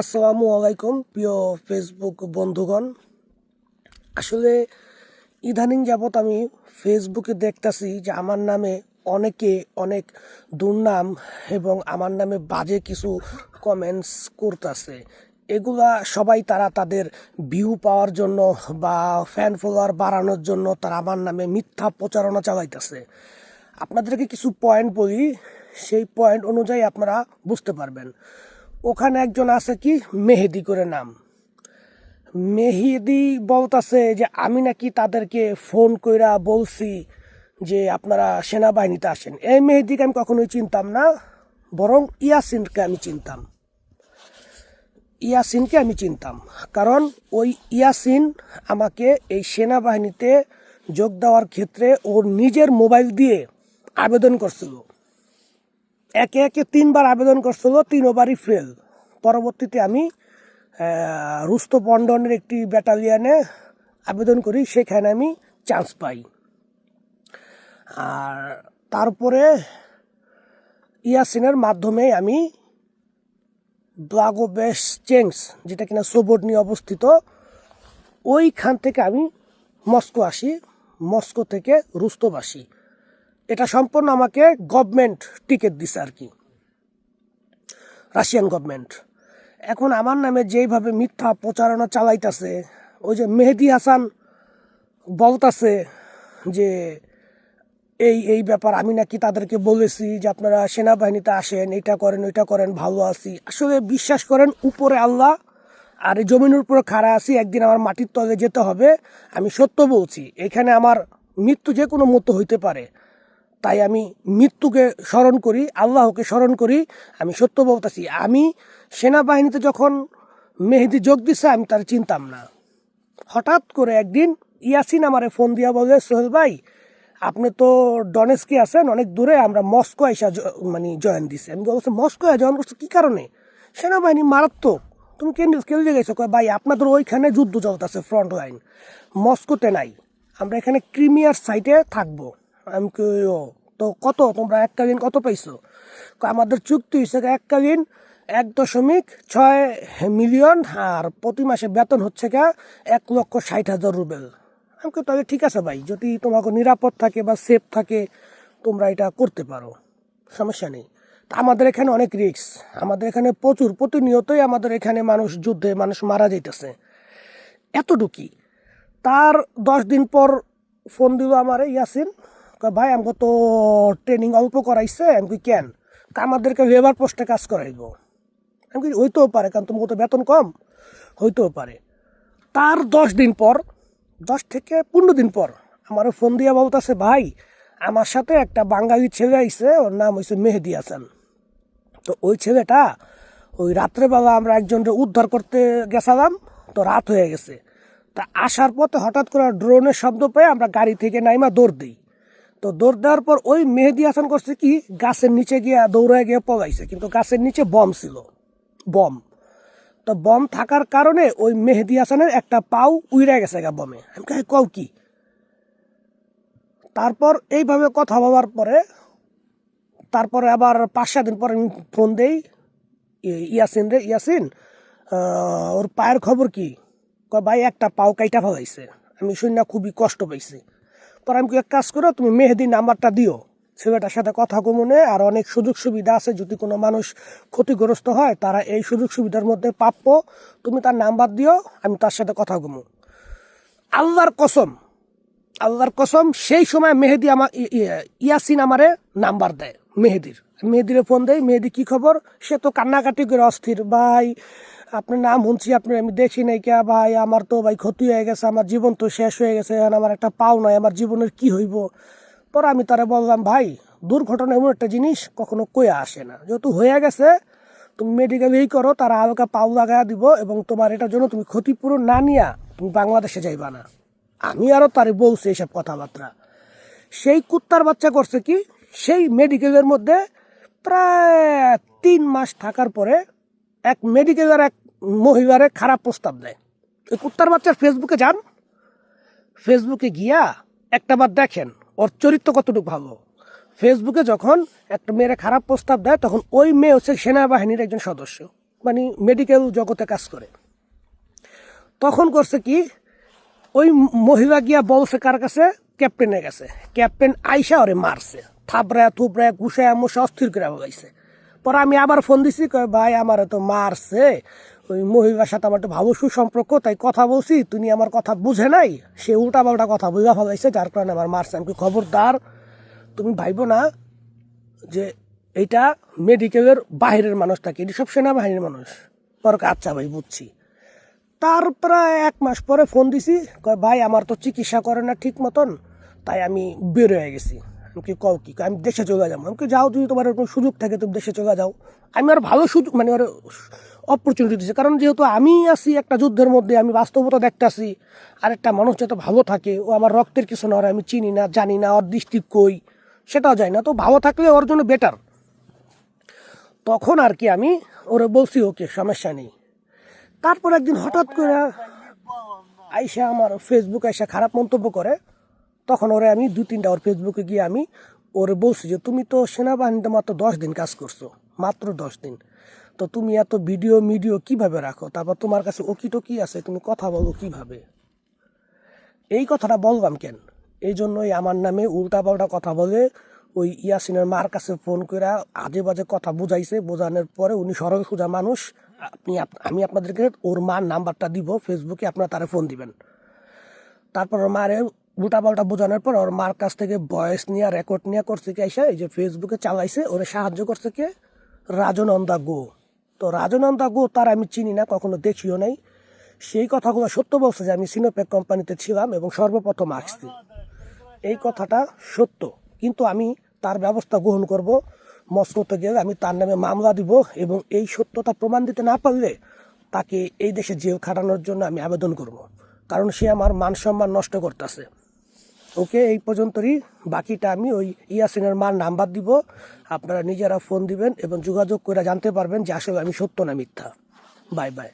আসসালামু আলাইকুম, প্রিয় ফেসবুক বন্ধুগণ। আসলে ইদানিং যাবৎ আমি ফেসবুকে দেখতাছি যে আমার নামে অনেকে অনেক দুর্নাম এবং আমার নামে বাজে কিছু কমেন্টস করতেছে। এগুলা সবাই তারা তাদের ভিউ পাওয়ার জন্য বা ফ্যান ফলোয়ার বাড়ানোর জন্য তারা আমার নামে মিথ্যা প্রচারণা চালাইতেছে। আপনাদেরকে কিছু পয়েন্ট বলি, সেই পয়েন্ট অনুযায়ী আপনারা বুঝতে পারবেন। ওখানে একজন আছে কি? মেহেদি করে নাম। মেহেদি বলতাছে যে, আমি নাকি তাদেরকে ফোন কইরা বলছি যে, আপনারা সেনাবাহিনীতে আসেন। এই মেহেদিকে আমি কখনোই চিনতাম না, বরং ইয়াসিনকে আমি চিনতাম। ইয়াসিনকে আমি চিনতাম, কারণ ওই ইয়াসিন আমাকে এই সেনাবাহিনীতে যোগ দেওয়ার ক্ষেত্রে ওর নিজের মোবাইল দিয়ে আবেদন করছিল। একে একে তিনবার আবেদন করছিল, তিনবারই ফেল পরবর্তীতে আমি রুস্তো পন্ডনের একটি ব্যাটালিয়ানে আবেদন করি, সেখানে আমি চান্স পাই। আর তারপরে ইয়াসিনের মাধ্যমে আমি ব্লাগোবেশ চেংস, যেটা কিনা সোবোর্ড নিয়ে অবস্থিত, ওইখান থেকে আমি মস্কো আসি, মস্কো থেকে রুস্তব আসি। এটা সম্পূর্ণ আমাকে গভর্নমেন্ট টিকিট দিছে আর কি। রাশিয়ান গভর্নমেন্ট এখন আমার নামে যেইভাবে মিথ্যা প্রচারণা চালাইতাছে, ওই যে মেহেদি হাসান বলতাছে যে, এই এই ব্যাপার আমি নাকি তাদেরকে বলেছি যে আপনারা সেনাবাহিনীতে আসেন, এটা করেন, ওইটা করেন, ভালো আছি। আসলে বিশ্বাস করেন, উপরে আল্লাহ আর এই জমিনের উপরে খাড়া আছি, একদিন আমার মাটির তলে যেতে হবে। আমি সত্য বলছি, এখানে আমার মৃত্যু যে কোনো মতো হইতে পারে। তাই আমি মৃত্যুকে স্মরণ করি, আল্লাহকে স্মরণ করি। আমি সত্য বলতেছি, আমি সেনাবাহিনীতে যখন মেহেদি যোগ দিছে, আমি তার চিনতাম না। হঠাৎ করে একদিন ইয়াসিন আমারে ফোন দিয়া বলে, সোহেল ভাই, আপনি তো ডনেস্কে আছেন, অনেক দূরে, আমরা মস্কো জ- মানে জয়েন দিছে। আমি বলছি, মস্কো জয়েন করছ কী কারণে? সেনাবাহিনী মারাত্মক। তুমি কেন কেলে গেছো? কয়, ভাই, আপনাদের ওইখানে যুদ্ধ চলতেছে, ফ্রন্ট লাইন। মস্কোতে নাই, আমরা এখানে ক্রিমিয়ার সাইটে থাকব। আমি ও, তো কত? তোমরা এককালীন কত পাইছো? আমাদের চুক্তি হয়েছে এককালীন এক দশমিক ছয় মিলিয়ন আর প্রতি মাসে বেতন হচ্ছে গা এক লক্ষ ষাট হাজার রুবেল। আমি তাহলে ঠিক আছে ভাই, যদি তোমাকে নিরাপদ থাকে বা সেফ থাকে, তোমরা এটা করতে পারো, সমস্যা নেই। তা আমাদের এখানে অনেক রিস্ক আমাদের এখানে প্রচুর, প্রতিনিয়তই আমাদের এখানে মানুষ যুদ্ধে মানুষ মারা যাইতেছে। এতটুকুই তার দশ দিন পর ফোন দিল আমার ইয়াসিন ভাই আমাকে তো ট্রেনিং অল্প করাইছে আমি কই, কেন আমাদেরকে লেবার পোস্টে কাজ করাইব। আমি কই, হইতেও পারে কারণ তোমাকে তো বেতন কম। হইতেও পারে। তার দশ দিন পর দশ থেকে পনেরো দিন পর আমার ফোন দিয়ে বলতেছে ভাই আমার সাথে একটা বাঙালি ছেলে আইছে ওর নাম হয়েছে মেহেদি হাসান। তো ওই ছেলেটা ওই রাত্রেবেলা আমরা একজনকে উদ্ধার করতে গেছিলাম তো রাত হয়ে গেছে। তা আসার পথে হঠাৎ করে ড্রোনের শব্দ পেয়ে আমরা গাড়ি থেকে নাইমা দৌড় দিই। তো দৌড় দেওয়ার পর ওই মেহেদি হাসান করছে কি, গাছের নিচে গিয়ে দৌড়ায় গিয়ে পলাইছে, কিন্তু গাছের নিচে বম ছিল, বম। তো বম থাকার কারণে ওই মেহেদি হাসানের একটা পাও উইরা গেছে গা বমে। আমি কও কি? তারপর এইভাবে কথা বলার পরে, তারপরে আবার পাঁচ সাত দিন পরে আমি ফোন দেই ইয়াসিন রে, ইয়াসিন ওর পায়ের খবর কি? কয়, ভাই একটা পাও কাইটা ফেলাইছে। আমি শুনি খুবই কষ্ট পাইছি। পর আমি এক কাজ করো, তুমি মেহেদি নাম্বারটা দিও। ছেলেটার সাথে কথা কমনে আর অনেক সুযোগ সুবিধা আছে। যদি কোনো মানুষ ক্ষতিগ্রস্ত হয়, তারা এই সুযোগ সুবিধার মধ্যে প্রাপ্য। তুমি তার নাম্বার দিও, আমি তার সাথে কথা কমু। আল্লাহর কসম আল্লাহর কসম, সেই সময় মেহেদি আমার ইয়াসিন আমারে নাম্বার দেয়, মেহেদির। মেহেদিরে ফোন দেয়, মেহেদি কি খবর? সে তো কান্নাকাটি করে অস্থির, ভাই আপনার নাম শুনছি আপনি আমি দেখি নাই কে, ভাই, আমার তো ভাই ক্ষতি হয়ে গেছে, আমার জীবন তো শেষ হয়ে গেছে আমার একটা পাও নাই, আমার জীবনের কি হইব? পরে আমি তারা বললাম, ভাই, দুর্ঘটনা এমন একটা জিনিস কখনো কয়ে আসে না। যেহেতু হয়ে গেছে, তুমি মেডিকেল এই করো, তারা হালকা পাও লাগায় দিব এবং তোমার এটার জন্য তুমি ক্ষতিপূরণ না নিয়া তুমি বাংলাদেশে যাইবা না। আমি আরও তারে বলছি এইসব কথাবার্তা। সেই কুত্তার বাচ্চা করছে কি? সেই মেডিকেলের মধ্যে প্রায় তিন মাস থাকার পরে এক মেডিকেলের এক মহিলারে খারাপ প্রস্তাব দেয়। ওই কুত্তার বাচ্চার ফেসবুকে যান। ফেসবুকে গিয়া একটাবার দেখেন, ওর চরিত্র কতটুকু ভালো। ফেসবুকে যখন একটা মেয়ের খারাপ প্রস্তাব দেয়, তখন ওই মেয়ে হচ্ছে সেনাবাহিনীর একজন সদস্য মানে মেডিকেল জগতে কাজ করে। তখন করছে কি, ওই মহিলা গিয়া বলছে কার কাছে? ক্যাপ্টেনের কাছে। ক্যাপ্টেন আইসা ওরে মারছে, থাবড়ায় থুবড়ায়, ঘুষায় মশা অস্থির করে বলাইছে পরে আমি আবার ফোন দিছি ভাই, আমার তো মারছে। ওই মহিলার সাথে আমার একটা ভালো সুসম্পর্ক, তাই কথা বলছি, তুমি আমার কথা বুঝে নাই। সে উল্টা পাল্টা কথা বুঝা ফেলাইছে, যার কারণে আমার মারছে। আমি খবরদার, তুমি ভাইবো না যে এইটা মেডিকেলের বাইরের মানুষ থাকে এটি সব সেনাবাহিনীর মানুষ। পরে আচ্ছা ভাই, বুঝছি। তার প্রায় এক মাস পরে ফোন দিছি ভাই, আমার তো চিকিৎসা করে না ঠিক মতন, তাই আমি বের হয়ে গেছি। আমি কি কও কি? আমি দেশে চলে যাব। আমি যাও যদি তোমার এরকম সুযোগ থাকে, তুমি দেশে চলে যাও। আমি আর ভালো সুযোগ মানে ওর অপরচুনিটি দিচ্ছে কারণ যেহেতু আমি আছি একটা যুদ্ধের মধ্যে, আমি বাস্তবতা দেখতেছি, আর একটা মানুষ যত ভালো থাকে, ও আমার রক্তের কিছু না আমি চিনি না, জানি না, ওর দৃষ্টি কই, সেটাও যায় না। তো ভালো থাকলে ওর জন্য বেটার তখন আর কি আমি ওরে বলছি, ওকে, সমস্যা নেই। তারপর একদিন হঠাৎ করে আইসা আমার ফেসবুক আইসা খারাপ মন্তব্য করে তখন ওরে আমি দু তিনটা ওর ফেসবুকে গিয়ে আমি ওরে বলছি যে, তুমি তো সেনাবাহিনীতে মাত্র দশ দিন কাজ করছ, মাত্র দশ দিন। তো তুমি এত ভিডিও মিডিও কীভাবে রাখো? তারপর তোমার কাছে ওকি টকি আছে, তুমি কথা বলো কীভাবে? এই কথাটা বললাম কেন? এই জন্যই আমার নামে উল্টা পাল্টা কথা বলে ওই ইয়াসিনের মার কাছে ফোন করে আজে বাজে কথা বুঝাইছে। বোঝানোর পরে উনি সরল সোজা মানুষ। আপনি আমি আপনাদেরকে ওর মার নাম্বারটা দিব ফেসবুকে আপনারা তারা ফোন দিবেন। তারপর ওর মারে উল্টা পাল্টা বোঝানোর পর ওর মার কাছ থেকে ভয়েস নিয়ে রেকর্ড নিয়ে করছে কি আইসা, এই যে ফেসবুকে চালাইছে, ওরে সাহায্য করছে কে? রাজনন্দা গো। তো রাজনন্দা গো তার আমি চিনি না, কখনো দেখিও নাই। সেই কথাগুলো সত্য বলছে যে আমি সিনোপেক কোম্পানিতে ছিলাম এবং সর্বপ্রথম আসছি। এই কথাটা সত্য। কিন্তু আমি তার ব্যবস্থা গ্রহণ করব। মস্কোতে গেলে আমি তার নামে মামলা দিব এবং এই সত্যতা প্রমাণ দিতে না পারলে তাকে এই দেশে জেল খাটানোর জন্য আমি আবেদন করব। কারণ সে আমার মান সম্মান নষ্ট করতেছে। ওকে এই পর্যন্তই বাকিটা আমি ওই ইয়াসিনের মার নাম্বার দিব। আপনারা নিজেরা ফোন দিবেন এবং যোগাযোগ করে জানতে পারবেন যে আসলে আমি সত্য না মিথ্যা। Bye bye.